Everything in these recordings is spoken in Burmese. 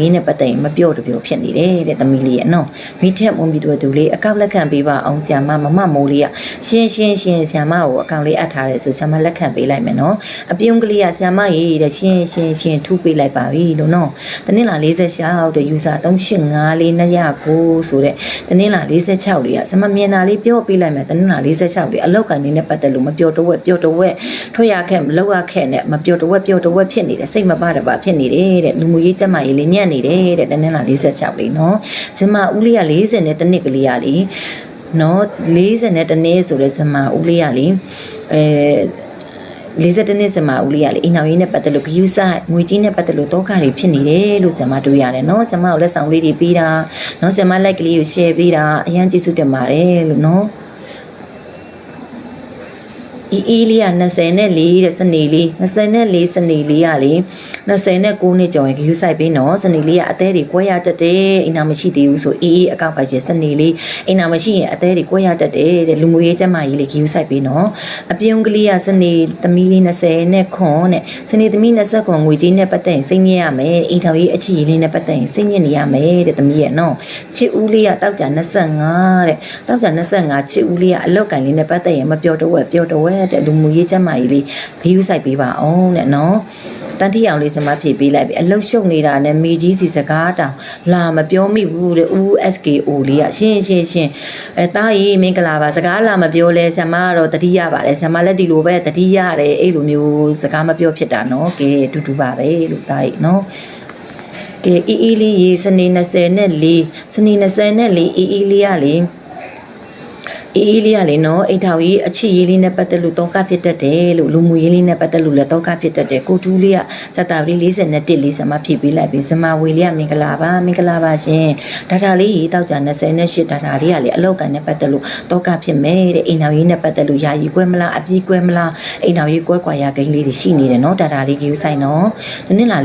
ရင်းနဲ့ပတ်သက်ရင်မပြော့တပြော့ဖြစ်နေတယ်တဲ့သမီးလေးရဲ့နော်မိထက်မွန်ပြီးတော့သူလေးအကောက်လက်ခံပေးပါအောင်ဆရာမမမမိုးလေးကရှင်းရှင်းရှင်းဆရာမကိုအကောင့်လေးအပ်ထားတယ်ဆိုဆရာမလက်ခံပေးလိုက်မယ်နော်အပြုံးကလေးကဆရာမရေးတဲ့ရှင်းရှင်းရှင်းထူးပေးလိုက်ပါပြီလို့နော်တနင်္လာ46တဲ့ user 385လေး209ဆိုတဲ့တနင်္လာ46လေးကဆရာမမြင်တာလေးပြောပေးလိုက်မယ်တနင်္လာ46လေးအလောက်ကန်နေနဲ့ပတ်သက်လို့မပြောတော့ဝက်ပြောတော့ဝက်ထွက်ရခဲ့မလောက်ရခဲ့နဲ့မပြောတော့ဝက်ပြောတော့ဝက်ဖြစ်နေတယ်စိတ်မပါတပါဖြစ်နေတယ်တဲ့လူမှုရေးကျက်မာရေးလေးညံ့နေတယ်တဲ့တနင်္လာ46လေးနော်ဇင်မာဦးလေးက40နဲ့တစ်နှစ်ကလေးကလေနော်40နဲ့တစ်နှစ်ဆိုတဲ့ဇင်မာဦးလေးကလေအဲ40နှစ်စမဦးလေးကလေအိမ်အောင်ရေးနဲ့ပတ်သက်လို့ဂယူးဆိုင်ငွေကြီးနဲ့ပတ်သက်လို့တောကတွေဖြစ်နေတယ်လို့ဇမတွေ့ရတယ်နော်ဇမကိုလက်ဆောင်လေးတွေပေးတာနော်ဇမလိုက်ကလေးကို share ပေးတာအရန်ကျေးဇူးတင်ပါတယ်လို့နော် အီအီလေးက20နဲ့4တဲ့စနေလေး24စနေလေးကလေ29နှစ်ကျော်ရင်ဂယူးဆိုင်ပေးနော်စနေလေးကအသေးတွေကွဲရတတ်တယ်အိမ်နာမရှိသေးဘူးဆိုအီအီအကောက်ပါရှင်စနေလေးအိမ်နာမရှိရင်အသေးတွေကွဲရတတ်တယ်တဲ့လူမှုရေးကျန်းမာရေးလေးဂယူးဆိုင်ပေးနော်အပြုံးကလေးကစနေသမီးလေး20နဲ့ခွန်တဲ့စနေသမီး20ခွန်ငွေကြီးနဲ့ပတ်သက်ရင်စိတ်ညစ်ရမယ်အိမ်ထောင်ရေးအချစ်ရေးလေးနဲ့ပတ်သက်ရင်စိတ်ညစ်နေရမယ်တဲ့သမီးရဲ့နော်ချစ်ဦးလေးကတောက်ကြ25တဲ့တောက်ကြ25ချစ်ဦးလေးကအလောက်ကင်လေးနဲ့ပတ်သက်ရင်မပြောတော့ဝဲပြောတော့ဝဲတဲ့လူမှုရေးကျန်းမာရေးလေးဂယူးဆိုင်ပေးပါအောင်တဲ့နော်တန်တီအောင်လေးစမဖြေပေးလိုက်ပြီအလုတ်ရှုပ်နေတာနဲ့မေကြီးစီစကားတောင်လာမပြောမိဘူးတဲ့ဦး SKO လေးကရှင်းရှင်းရှင်းအဲတားကြီးမင်္ဂလာပါစကားလာမပြောလဲဆမကတော့တတိယပါတယ်ဆမလက်ဒီလိုပဲတတိယတယ်အဲ့လိုမျိုးစကားမပြောဖြစ်တာနော်ကဲအတူတူပါပဲလို့တားကြီးနော်ကဲအီအီလေးရေစနေ20နဲ့4စနေ20နဲ့4အီအီလေးကလေ အေးအေးလေးကလေနော်အိတ်ထောင်ကြီးအချစ်ရေးလေးနဲ့ပတ်သက်လို့တောကဖြစ်တတ်တယ်လို့လူမှုရေးလေးနဲ့ပတ်သက်လို့လည်းတောကဖြစ်တတ်တယ်ကိုတူးလေးကစတာပရီ40နဲ့1လေးစမဖြည့်ပေးလိုက်ပြီစမဝေလေးကမင်္ဂလာပါမင်္ဂလာပါရှင်ဒါတာလေးရေတောက်ကြ28ဒါတာလေးကလေအလောက်ကန်နဲ့ပတ်သက်လို့တောကဖြစ်မယ်တဲ့အိမ်ထောင်ကြီးနဲ့ပတ်သက်လို့ယာယီကွဲမလားအပြေးကွဲမလားအိမ်ထောင်ကြီးကွဲကွာရဂိမ်းလေးတွေရှိနေတယ်နော်ဒါတာလေးကြီးဆိုင်နော်နင်းလာ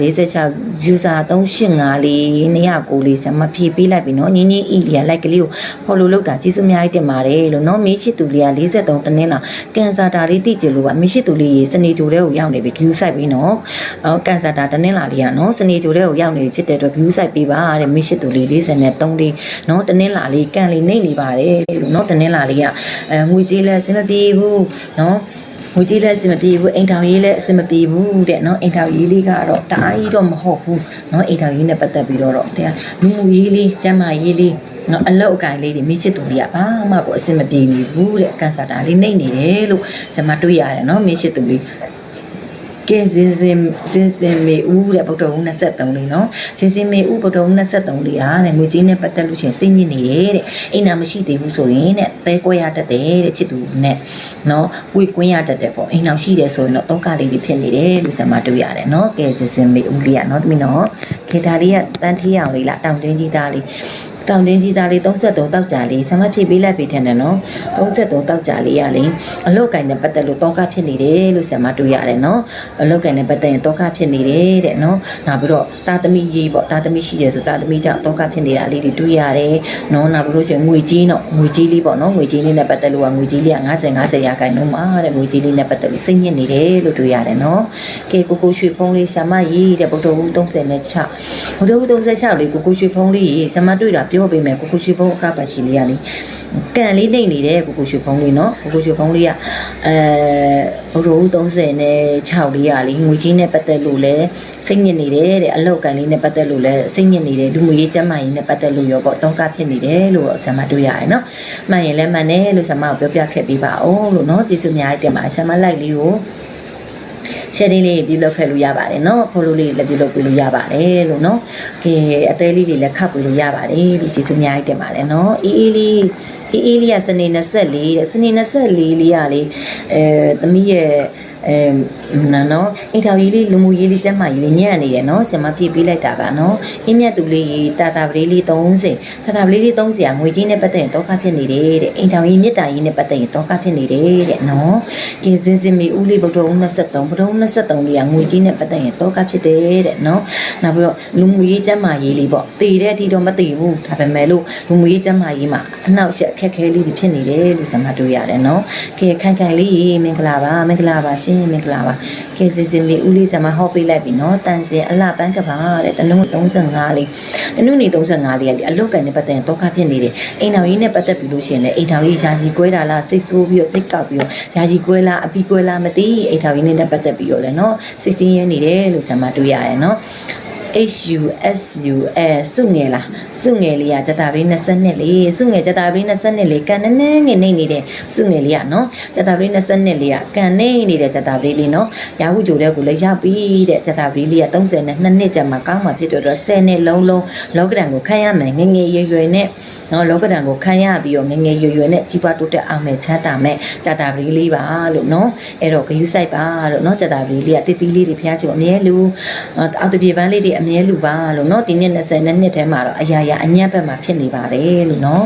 46 user 385လေး209လေးစမဖြည့်ပေးလိုက်ပြီနော်ညီညီအီလီယာလိုက်ကလေးကို follow လုပ်တာကျေးဇူးအများကြီးတင်ပါတယ်လို့နော်မေးရှိသူလေးက43တနင်္လာကန်ဆာတာလေးတိကျလို့ကမေးရှိသူလေးရေစနေကြိုတဲ့ကိုရောက်နေပြီ view site ပြီးနော်အော်ကန်ဆာတာတနင်္လာလေးကနော်စနေကြိုတဲ့ကိုရောက်နေပြီဖြစ်တဲ့အတွက် view site ပြီးပါတဲ့မေးရှိသူလေး43လေးနော်တနင်္လာလေးကန်လေးနှိမ့်နေပါတယ်လို့နော်တနင်္လာလေးကအဲငွေကြေးလဲအဆင်မပြေဘူးနော်ငွေကြေးလည်းအဆင်မပြေဘူးအိမ်ထောင်ရေးလည်းအဆင်မပြေဘူးတဲ့နော်အိမ်ထောင်ရေးလေးကတော့တအားကြီးတော့မဟုတ်ဘူးနော်အိမ်ထောင်ရေးနဲ့ပတ်သက်ပြီးတော့တဲ့လူမှုရေးလေးကျန်းမာရေးလေး နော်အလောက်အကင်လေးတွေမိချစ်သူလေးကဘာမှကိုအဆင်မပြေနေဘူးတဲ့ကန်ဆာတာလေးနှိမ့်နေတယ်လို့ဇမတွေ့ရတယ်နော်မိချစ်သူလေးကဲစင်စင်စင်စင်မေဦးတဲ့ဗုဒ္ဓဟူး23လေးနော်စင်စင်မေဦးဗုဒ္ဓဟူး23လေးအားတဲ့ငွေကြီးနဲ့ပတ်သက်လို့ရှရင်စိတ်ညစ်နေတယ်တဲ့အိမ်နာမရှိသေးဘူးဆိုရင်တဲ့သဲကွဲရတတ်တယ်တဲ့ချစ်သူနဲ့နော်ဝေကွင်းရတတ်တယ်ပေါ့အိမ်နာရှိတယ်ဆိုရင်တော့တောကလေးတွေဖြစ်နေတယ်လို့ဇမတွေ့ရတယ်နော်ကဲစင်စင်မေဦးလေးကနော်တမီးနော်ခေတာလေးကတန်းထီးအောင်လေးလားတောင်တင်းကြီးသားလေး တောင်တင်းကြီးသားလေး33တောက်ကြလေးဆမဖြည့်ပေးလိုက်ပြီထင်တယ်နော်33တောက်ကြလေးရလေအလောက်ကင်နဲ့ပတ်သက်လို့တောကဖြစ်နေတယ်လို့ဆမတွေ့ရတယ်နော်အလောက်ကင်နဲ့ပတ်သက်ရင်တောကဖြစ်နေတယ်တဲ့နော်နောက်ပြီးတော့တာသမီရေးပေါ့တာသမီရှိတယ်ဆိုတာသမီကြောင့်တောကဖြစ်နေတာလေးတွေတွေ့ရတယ်နော်နောက်ပြီးလို့ရှိရင်ငွေကြီးနော်ငွေကြီးလေးပေါ့နော်ငွေကြီးလေးနဲ့ပတ်သက်လို့ကငွေကြီးလေးက90 50ရာခိုင်နှုန်းမှာတဲ့ငွေကြီးလေးနဲ့ပတ်သက်လို့စိတ်ညစ်နေတယ်လို့တွေ့ရတယ်နော်ကဲကိုကိုရွှေဖုံးလေးဆမရေးတဲ့ဗုဒ္ဓဟူး36ဗုဒ္ဓဟူး36လေးကိုကိုရွှေဖုံးလေးဆမတွေ့တာပြောပေးမယ်ကိုကိုရွှေဖုံးအကပတ်ရှိလေးရလေကန်လေးနှိမ့်နေတယ်ကိုကိုရွှေဖုံးလေးနော်ကိုကိုရွှေဖုံးလေးကအဲဗုဒ္ဓဟူး30နဲ့6လေးရလေငွေကြီးနဲ့ပတ်သက်လို့လဲစိတ်ညစ်နေတယ်တဲ့အလောက်ကန်လေးနဲ့ပတ်သက်လို့လဲစိတ်ညစ်နေတယ်လူမှုရေးကျန်းမာရေးနဲ့ပတ်သက်လို့ရောပေါ့တောကဖြစ်နေတယ်လို့ဆမတွေ့ရတယ်နော်မှန်ရင်လည်းမှန်တယ်လို့ဆမကိုပြောပြခဲ့ပေးပါအောင်လို့နော်ကျေးဇူးအများကြီးတင်ပါတယ်ဆမလိုက်လေးကို sharing လေးပြုလုပ်ခဲ့လို့ရပါတယ်เนาะ follow လေးလည်းပြုလုပ်ပေးလို့ရပါတယ်လို့เนาะကဲအသေးလေးတွေလည်းခတ်ပေးလို့ရပါတယ်လို့ကျေးဇူးအများကြီးတင်ပါတယ်เนาะအေးအေးလေးအေးအေးလေးကစနေ24တဲ့စနေ24လေးကလေအဲသမီးရဲ့ အဲနော်နော်အိမ်ထောင်ကြီးလေးလူမှုရေးလေးကျန်းမာရေးလေးညံ့နေတယ်နော်ဆင်မပြပေးလိုက်တာပါနော်အင်းမြတ်သူလေးရေတာတာပလေးလေး30တာတာပလေးလေး30ကငွေကြီးနဲ့ပတ်သက်ရင်တောကဖြစ်နေတယ်တဲ့အိမ်ထောင်ကြီးမြစ်တာကြီးနဲ့ပတ်သက်ရင်တောကဖြစ်နေတယ်တဲ့နော်ကင်းစင်စင်မီဦးလေးဗုဒ္ဓဦး23ဗုဒ္ဓဦး23လေးကငွေကြီးနဲ့ပတ်သက်ရင်တောကဖြစ်တယ်တဲ့နော်နောက်ပြီးတော့လူမှုရေးကျန်းမာရေးလေးပေါ့တည်တဲ့အထိတော့မတည်ဘူးဒါပေမဲ့လို့လူမှုရေးကျန်းမာရေးမှာအနောက်ရှက်အခက်ခဲလေးတွေဖြစ်နေတယ်လို့ဆင်မတွေ့ရတယ်နော်ကဲခိုင်ခိုင်လေးရေမင်္ဂလာပါမင်္ဂလာပါရှင်ရှင်မင်္ဂလာပါကေစီစီလေးဦးလေးဆံမဟောပေးလိုက်ပြီနော်တန်စင်အလှပန်းကပါတဲ့တနု35လေးတနုနေ35လေးကလေအလုတ်ကန်နဲ့ပတ်သက်ရင်ဒုက္ခဖြစ်နေတယ်အိမ်တော်ကြီးနဲ့ပတ်သက်ပြီးလို့ရှိရင်လေအိမ်တော်ကြီးယာကြီးကွဲတာလားစိတ်ဆိုးပြီးတော့စိတ်ကောက်ပြီးတော့ယာကြီးကွဲလားအပီကွဲလားမသိအိမ်တော်ကြီးနဲ့ပတ်သက်ပြီးတော့လေနော်စိတ်ဆင်းရဲနေတယ်လို့ဆံမတွေ့ရတယ်နော် HUSU အဲစုငယ်လားစုငယ်လေးကဇတာပရိ20နှစ်လေးစုငယ်ဇတာပရိ20နှစ်လေးကန်နည်းနည်းငယ်နေနေတဲ့စုငယ်လေးကနော်ဇတာပရိ20နှစ်လေးကကန်နေနေတဲ့ဇတာပရိလေးနော်ရာဟုဂျိုတဲ့ကိုလည်းရပြီတဲ့ဇတာပရိလေးက30နဲ့2နှစ်ကြာမှကောင်းမှဖြစ်တော့10နှစ်လုံးလုံးလောကဒဏ်ကိုခံရမယ်ငယ်ငယ်ရွယ်ရွယ်နဲ့နော်လောကဒဏ်ကိုခံရပြီးတော့ငယ်ငယ်ရွယ်ရွယ်နဲ့ကြီးပွားတိုးတက်အောင်မဲ့ချမ်းသာမဲ့ဇတာပရိလေးပါလို့နော်အဲ့တော့ဂယုစိုက်ပါလို့နော်ဇတာပရိလေးကတိတိလေးတွေဖျားချင်အမြဲလူအောက်တပြေပန်းလေးတွေအမြဲလူပါလို့နော်ဒီနှစ်20နှစ်နှစ်ထဲမှာတော့အရာရာအညံ့ဘက်မှာဖြစ်နေပါတယ်လို့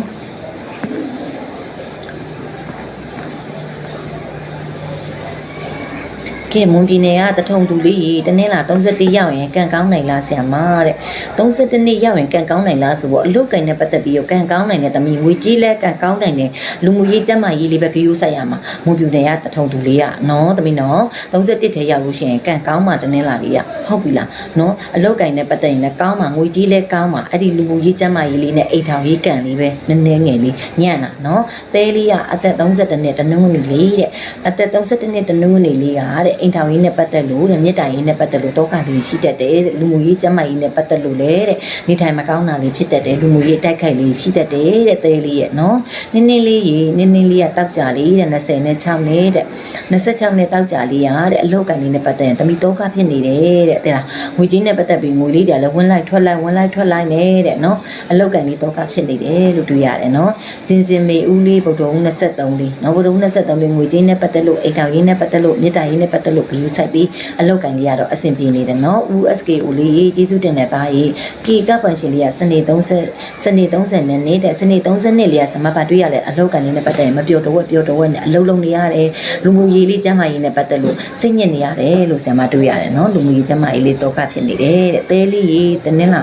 နော်ကဲမွန်ပြည်နယ်ကတထုံသူလေးတနင်္လာ31ရောက်ရင်ကံကောင်းနိုင်လားဆရာမတဲ့32နှစ်ရောက်ရင်ကံကောင်းနိုင်လားဆိုတော့အလုတ်ကင်နဲ့ပတ်သက်ပြီးတော့ကံကောင်းနိုင်တဲ့တမီငွေကြီးလဲကံကောင်းနိုင်တဲ့လူမှုရေးကျန်းမာရေးလေးပဲကြိုးဆိုင်ရမှာမွန်ပြည်နယ်ကတထုံသူလေးကနော်တမီနော်31ထဲရောက်လို့ရှိရင်ကံကောင်းမှတနင်္လာလေးကဟုတ်ပြီလားနော်အလုတ်ကင်နဲ့ပတ်သက်ရင်လည်းကောင်းမှငွေကြီးလဲကောင်းမှအဲ့ဒီလူမှုရေးကျန်းမာရေးလေးနဲ့အိတ်ထောင်ရေးကံလေးပဲနည်းနည်းငယ်လေးညံ့တာနော်သဲလေးကအသက်32နှစ်တနင်္ဂနွေလေးတဲ့အသက်32နှစ်တနင်္ဂနွေလေးကတဲ့အိမ်ထောင်ရေးနဲ့ပတ်သက်လို့တဲ့မြစ်တိုင်ရေးနဲ့ပတ်သက်လို့တောကလေးရှိတတ်တယ်တဲ့လူမှုရေးကျန်းမာရေးနဲ့ပတ်သက်လို့လည်းတဲ့နေထိုင်မကောင်းတာလေးဖြစ်တတ်တယ်လူမှုရေးတိုက်ခိုက်လေးရှိတတ်တယ်တဲ့သဲလေးရဲ့နော်နည်းနည်းလေးရေနည်းနည်းလေးကတောက်ကြလေးတဲ့20နဲ့6နဲ့တဲ့26နဲ့တောက်ကြလေးရတဲ့အလောက်ကန်လေးနဲ့ပတ်သက်ရင်တမီတောကဖြစ်နေတယ်တဲ့တဲ့လားငွေကြီးနဲ့ပတ်သက်ပြီးငွေလေးတွေလည်းဝင်လိုက်ထွက်လိုက်ဝင်လိုက်ထွက်လိုက်နေတဲ့နော်အလောက်ကန်လေးတောကဖြစ်နေတယ်လို့တွေ့ရတယ်နော်စင်စင်မေဦးလေးဗုဒ္ဓဦး23လေးနော်ဗုဒ္ဓဦး23လေးငွေကြီးနဲ့ပတ်သက်လို့အိမ်တော်ရေးနဲ့ပတ်သက်လို့မြေတာရေးနဲ့ပတ်သက်လို့ဂယူဆိုင်ပြီးအလောက်ကန်လေးကတော့အဆင်ပြေနေတယ်နော် USKO လေးကျေးဇူးတင်တဲ့သားကြီးကီကပ်ပန်ရှင်လေးကစနေ30စနေ30နဲ့နေတဲ့စနေ30နှစ်လေးကစမပါတွေ့ရလဲအလောက်ကန်လေးနဲ့ပတ်သက်ရင်မပြောတော့ဝက်ပြောတော့ဝက်နဲ့အလုံးလုံးနေရတယ်လူမှုရေးလေးကျမ်းမာရေးနဲ့ပတ်သက်လို့စိတ်ညစ်နေရတယ်လို့ဆရာမတွေ့ရတယ်နော်လူမှုရေးကျမ်းမာရေးလေးတော့ကဖြစ်နေတယ်တဲ့သဲလေးရေတနင်္လာ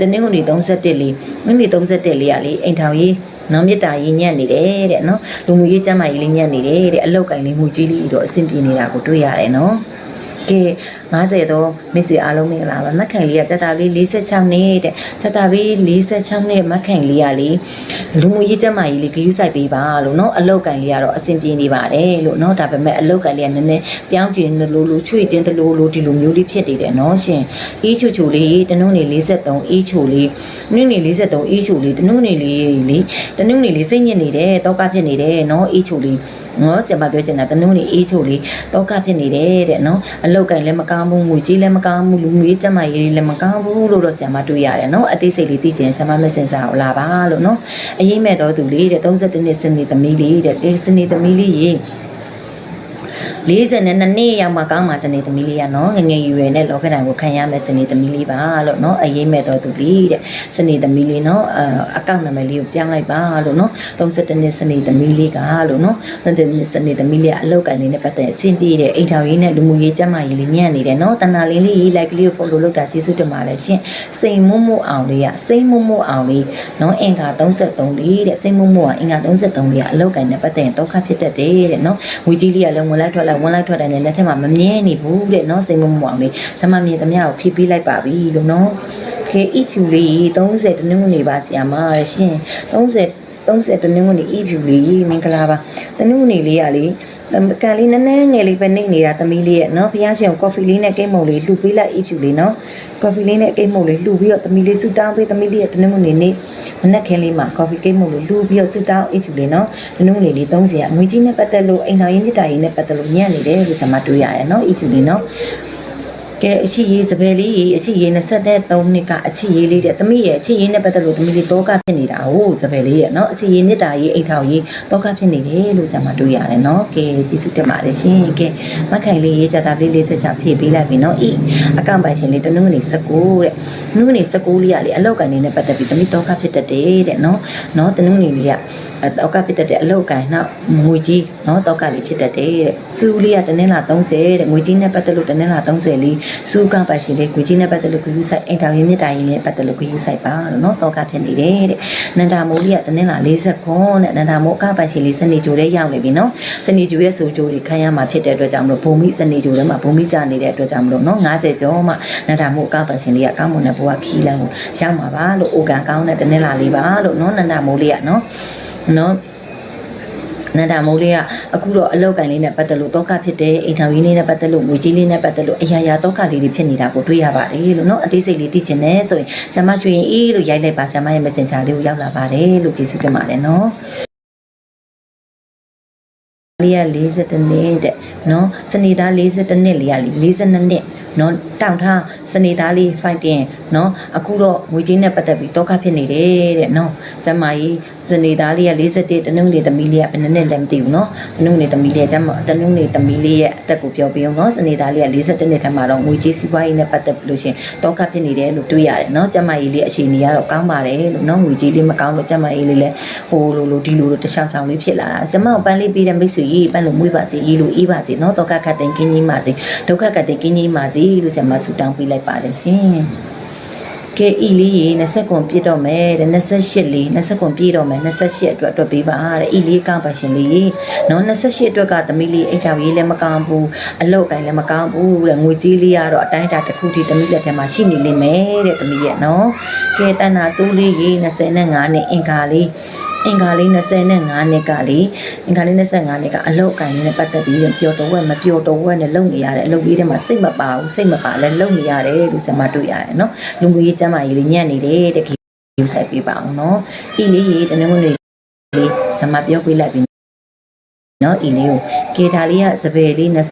တနင်္ဂနွေ31လေးမိမိ31လေးကလေအိမ်ထောင်ရေး နော်မေတ္တာရေးညံ့နေတယ်တဲ့နော်လူမှုရေးကျမ်းမာရေးလေးညံ့နေတယ်တဲ့အလောက်ကင်လေးမှုကြီးလေးတော့အဆင်ပြေနေတာကိုတွေ့ရတယ်နော်ကဲ 90တော့မိတ်ဆွေအားလုံးမင်္ဂလာပါမက်ခိုင်လေးကစက်တာလေး46နှစ်တဲ့စက်တာလေး46နှစ်မက်ခိုင်လေးကလေလူမှုရေးကျမ်းမာရေးလေးဂရုစိုက်ပေးပါလို့နော်အလောက်ကင်လေးကတော့အဆင်ပြေနေပါတယ်လို့နော်ဒါပေမဲ့အလောက်ကင်လေးကနည်းနည်းပြောင်းကျင်လို့လို့ချွေချင်းတလို့လို့ဒီလိုမျိုးလေးဖြစ်နေတယ်နော်ရှင်အေးချူချူလေးတနုံနေ43အေးချူလေးနုံနေ43အေးချူလေးတနုံနေလေးလေတနုံနေလေးစိတ်ညစ်နေတယ်တောကဖြစ်နေတယ်နော်အေးချူလေးနော်ဆရာမပြောချင်တာတနုံနေအေးချူလေးတောကဖြစ်နေတယ်တဲ့နော်အလောက်ကင်လည်းမကောင်းဘူးငွေကြီးလည်းမကောင်းဘူးလူငွေကျမရေးလည်းမကောင်းဘူးလို့တော့ဆရာမတွေ့ရတယ်နော်အသေးစိတ်လေးသိချင်ဆရာမမစင်စာကိုလာပါလို့နော်အရင်မဲ့တော့သူလေးတဲ့32နှစ်စနေသမီးလေးတဲ့တေစနေသမီးလေးရေ 40နဲ့နှစ်နှစ်ရောက်မှကောင်းမှစနေသမီးလေးကနော်ငငယ်ရွယ်နဲ့လောကဒဏ်ကိုခံရမယ်စနေသမီးလေးပါလို့နော်အရင်မဲ့တော့သူလေးတဲ့စနေသမီးလေးနော်အကောင့်နံပါတ်လေးကိုပြောင်းလိုက်ပါလို့နော်32နှစ်စနေသမီးလေးကလို့နော်32နှစ်စနေသမီးလေးကအလောက်ကန်လေးနဲ့ပတ်သက်အဆင်ပြေတဲ့အိမ်ထောင်ရေးနဲ့လူမှုရေးကျန်းမာရေးလေးညံ့နေတယ်နော်တနာလေးလေးရေးလိုက်ကလေးကို follow လုပ်တာကျေးဇူးတင်ပါတယ်ရှင်စိန်မွတ်မွတ်အောင်လေးကစိန်မွတ်မွတ်အောင်လေးနော်အင်္ဂါ33လေးတဲ့စိန်မွတ်မွတ်အောင်အင်္ဂါ33လေးကအလောက်ကန်နဲ့ပတ်သက်ရင်ဒုက္ခဖြစ်တတ်တယ်တဲ့နော်ငွေကြီးလေးကလည်းဝင်လိုက်ထွက်လိုက်ဝင်လိုက်ထွက်တယ်နဲ့လက်ထက်မှာမမြဲနေဘူးတဲ့နော်စိန်မွတ်မွတ်အောင်လေးစမမြင်သမျှကိုဖြည့်ပေးလိုက်ပါပြီလို့နော်ကဲ EQ လေး30တနင်္ဂနွေပါဆရာမရှင်30 30တနင်္ဂနွေ EQ လေးမင်္ဂလာပါတနင်္ဂနွေလေးကလေ ကန်လေးနည်းနည်းငယ်လေးပဲနေနေတာသမီးလေးရဲ့နော်ဘုရားရှင်ကော်ဖီလေးနဲ့ကိတ်မုံလေးလှူပေးလိုက် EQ လေးနော်ကော်ဖီလေးနဲ့ကိတ်မုံလေးလှူပြီးတော့သမီးလေးဆူတောင်းပေးသမီးလေးရဲ့တနင်္ဂနွေနေ့မနက်ခင်းလေးမှာကော်ဖီကိတ်မုံလေးလှူပြီးတော့ဆူတောင်း EQ လေးနော်တနင်္ဂနွေလေး30အငွေကြီးနဲ့ပတ်သက်လို့အိမ်တော်ရင်းမြစ်တာရင်းနဲ့ပတ်သက်လို့ညံ့နေတယ်လို့ကျွန်မတွေ့ရတယ်နော် EQ လေးနော် ကဲအချစ်ရေးစပယ်လေးအချစ်ရေး23နှစ်ကအချစ်ရေးလေးတဲ့သမီးရဲ့အချစ်ရေးနဲ့ပတ်သက်လို့သမီးလေးတောကဖြစ်နေတာဟုတ်စပယ်လေးရဲ့နော်အချစ်ရေးမြစ်တာရေးအိမ်ထောင်ရေးတောကဖြစ်နေတယ်လို့ကျွန်မတွေ့ရတယ်နော်ကဲကျေးဇူးတင်ပါတယ်ရှင်ကဲမခိုင်လေးရေးကြတာလေးလေးဆက်ချဖြည့်ပေးလိုက်ပြီနော်ဤအကန့်ပိုင်ရှင်လေးတနင်္ဂနွေ19တဲ့တနင်္ဂနွေ19လေးကလေအလောက်ကန်လေးနဲ့ပတ်သက်ပြီးသမီးတောကဖြစ်တတ်တယ်တဲ့နော်နော်တနင်္ဂနွေလေးကအဲတောကဖြစ်တတ်တဲ့အလောက်ကန်နောက်ငွေကြီးနော်တောကလေးဖြစ်တတ်တယ်တဲ့စူးလေးကတနင်္လာ30တဲ့ငွေကြီးနဲ့ပတ်သက်လို့တနင်္လာ30လေးစူးကပတ်ရှင်လေးငွေကြီးနဲ့ပတ်သက်လို့ဂယူဆိုင်အိမ်တော်ရင်းမြစ်တိုင်နဲ့ပတ်သက်လို့ဂယူဆိုင်ပါလို့နော်တောကဖြစ်နေတယ်တဲ့နန္ဒာမိုးလေးကတနင်္လာ40ခွန်တဲ့နန္ဒာမိုးအကပတ်ရှင်လေးစနေကြိုတဲ့ရောက်နေပြီနော်စနေကြိုရဲ့ဆိုကြိုတွေခံရမှာဖြစ်တဲ့အတွက်ကြောင့်မလို့ဘုံမိစနေကြိုထဲမှာဘုံမိကြနေတဲ့အတွက်ကြောင့်မလို့နော်90ကျော်မှနန္ဒာမိုးအကပတ်ရှင်လေးကကောင်းမွန်တဲ့ဘဝခီးလန်းကိုရောက်မှာပါလို့အိုကန်ကောင်းတဲ့တနင်္လာလေးပါလို့နော်နန္ဒာမိုးလေးကနော် နော်နန္ဒမိုးလေးကအခုတော့အလောက်ကင်လေးနဲ့ပတ်သက်လို့တောကဖြစ်တဲ့အိမ်ထောင်ကြီးလေးနဲ့ပတ်သက်လို့ငွေကြီးလေးနဲ့ပတ်သက်လို့အရာရာတောကလေးတွေဖြစ်နေတာကိုတွေ့ရပါတယ်လို့နော်အသေးစိတ်လေးသိချင်တယ်ဆိုရင်ဆမ်မရွှေရင်အေးလို့ရိုက်လိုက်ပါဆမ်မရဲ့ Messenger လေးကိုရောက်လာပါတယ်လို့ကျေးဇူးတင်ပါတယ်နော်လေးက42နှစ်တဲ့နော်စနေသား42နှစ်လေးက42နှစ်နော်တောင်ထားစနေသားလေး fighting နော်အခုတော့ငွေကြီးနဲ့ပတ်သက်ပြီးတောကဖြစ်နေတယ်တဲ့နော်ကျမကြီး စနေသားလေးက41တနုံးလေးသမီးလေးကဘယ်နှစ်နှစ်လဲမသိဘူးနော်တနုံးလေးသမီးလေးကျမတနုံးလေးသမီးလေးရဲ့အသက်ကိုပြောပြအောင်နော်စနေသားလေးက41နှစ်ထက်မှာတော့ငွေကြီးစီးပွားရေးနဲ့ပတ်သက်ပြီးလို့ရှရင်တောကဖြစ်နေတယ်လို့တွေ့ရတယ်နော်ကျမကြီးလေးအခြေအနေကတော့ကောင်းပါတယ်လို့နော်ငွေကြီးလေးမကောင်းလို့ကျမကြီးလေးလည်းဟိုလိုလိုဒီလိုလိုတခြားချောင်းလေးဖြစ်လာတာကျမကိုပန်းလေးပြီးတဲ့မိတ်ဆွေကြီးပန်းလို့မွေးပါစေရေးလို့အေးပါစေနော်တောကခတ်တဲ့ကင်းကြီးပါစေဒုက္ခကတ်တဲ့ကင်းကြီးပါစေလို့ဆရာမဆုတောင်းပေးလိုက်ပါတယ်ရှင် ကဲဤလေးရေ20ကွန်ပြည့်တော့မယ်တဲ့28လေး20ကွန်ပြည့်တော့မယ်28အတွက်အတွက်ပေးပါတဲ့ဤလေးကောင်းပါရှင်လေးနော်28အတွက်ကသမီးလေးအိတ်ချောင်ရေးလည်းမကောင်းဘူးအလုတ်တိုင်းလည်းမကောင်းဘူးတဲ့ငွေကြီးလေးကတော့အတိုင်းအတာတစ်ခုထိသမီးလက်ထဲမှာရှိနေလိမ့်မယ်တဲ့သမီးရဲ့နော်ကဲတဏ္ဍာစိုးလေးရေ25နဲ့အင်္ဂါလေးအင်္ဂါလေး25နှစ်ကလေးအင်္ဂါလေး25နှစ်ကအလုတ်ကိုင်းနဲ့ပတ်သက်ပြီးပျော်တော်ဝက်မပျော်တော်ဝက်နဲ့လုံနေရတယ်အလုတ်လေးထဲမှာစိတ်မပါဘူးစိတ်မပါလဲလုံနေရတယ်လို့ဆရာမတွေ့ရတယ်နော်လူမှုရေးကျမ်းမာရေးလေးညံ့နေတယ်တကယ်ယူဆိုင်ပေးပါအောင်နော်ဤလေးရေတနင်္ဂနွေလေးဆရာမပြောပြလိုက်ပြီနော်ဤလေးကိုကေတာလေးကစပယ်လေး20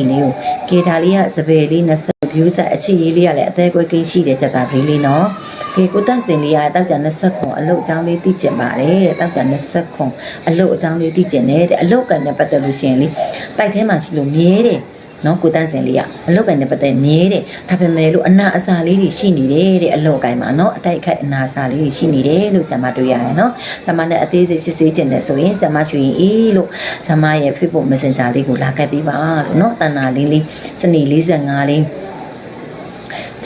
ဤလေးကိုကေတာလေးကစပယ်လေး20 view ဆက်အချစ်ရေးလေးကလည်းအသေးကွဲကင်းရှိတဲ့စက်တာလေးလေးနော် ကေကိုတန့်စင်လေးကတောက်ကြ20ခွန်အလုတ်အကြောင်းလေးသိကျင်ပါတယ်တဲ့တောက်ကြ20ခွန်အလုတ်အကြောင်းလေးသိကျင်တယ်တဲ့အလုတ်ကန်နဲ့ပတ်သက်လို့ရှိရင်လေတိုက်ထဲမှာရှိလို့မြဲတယ်နော်ကိုတန့်စင်လေးကအလုတ်ကန်နဲ့ပတ်သက်မြဲတယ်ဒါပေမဲ့လို့အနာအစာလေးတွေရှိနေတယ်တဲ့အလုတ်ကန်မှာနော်အတိုက်ခိုက်အနာအစာလေးတွေရှိနေတယ်လို့ဆရာမတွေ့ရတယ်နော်ဆရာမနဲ့အသေးစိတ်စစ်ဆေးကျင်တယ်ဆိုရင်ဆရာမရွှေရင်အေးလို့ဆရာမရဲ့ Facebook Messenger လေးကိုလာကပ်ပေးပါလို့နော်တန်နာလေးလေးစနေ45လေး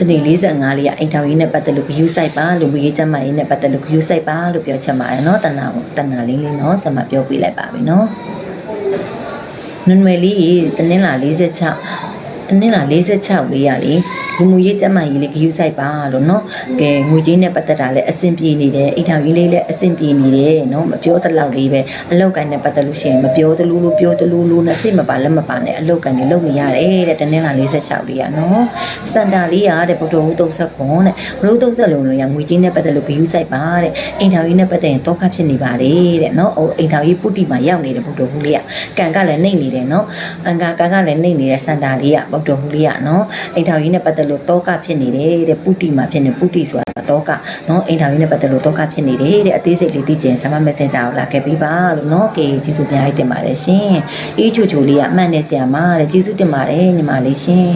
စနေ45လေးကအိမ်ထောင်ရေးနဲ့ပတ်သက်လို့ဂရုစိုက်ပါလူမှုရေးကျန်းမာရေးနဲ့ပတ်သက်လို့ဂရုစိုက်ပါလို့ပြောချင်ပါတယ်နော်တဏ္ဍာတဏ္ဍာလေးလေးနော်ဆက်မပြောပြလိုက်ပါပြီနော်နွန်ွယ်လေးတနင်္လာ46 တနင်္လာ46လေးရလေလူမှုရေးကျမကြီးလေးဂယူဆိုင်ပါလို့နော်ကဲငွေကြေးနဲ့ပတ်သက်တာလည်းအဆင်ပြေနေတယ်အိမ်ထောင်ကြီးလေးလည်းအဆင်ပြေနေတယ်နော်မပြောတလောက်လေးပဲအလောက်ကန်နဲ့ပတ်သက်လို့ရှိရင်မပြောတလူလို့ပြောတလူလို့နဲ့စိတ်မပါလက်မပါနဲ့အလောက်ကန်တွေလုပ်နေရတယ်တဲ့တနင်္လာ46လေးရနော်စန်တာလေးရတဲ့ဗုဒ္ဓဟူ39တဲ့ဘုဒ္ဓ30လုံးလုံးရငွေကြေးနဲ့ပတ်သက်လို့ဂယူဆိုင်ပါတဲ့အိမ်ထောင်ကြီးနဲ့ပတ်သက်ရင်တောခဖြစ်နေပါတယ်တဲ့နော်အိမ်ထောင်ကြီးပုတိမှာရောက်နေတဲ့ဗုဒ္ဓဟူလေးကကံကလည်းနှိမ့်နေတယ်နော်အင်္ဂါကံကလည်းနှိမ့်နေတဲ့စန်တာလေးကဗုဒ္ဓဟူးလေးကเนาะအိမ်ထောင်ရေးနဲ့ပတ်သက်လို့တောကဖြစ်နေတယ်တဲ့ပုတိမှာဖြစ်နေပုတိဆိုတာတောကเนาะအိမ်ထောင်ရေးနဲ့ပတ်သက်လို့တောကဖြစ်နေတယ်တဲ့အသေးစိတ်လေးသိချင်ဆမ်မ messenger ကိုလာခဲ့ပြီးပါလို့เนาะကေကျေးဇူးများတင်ပါတယ်ရှင်အေးချိုချိုလေးကအမှန်နဲ့ဆရာမတဲ့ကျေးဇူးတင်ပါတယ်ညီမလေးရှင်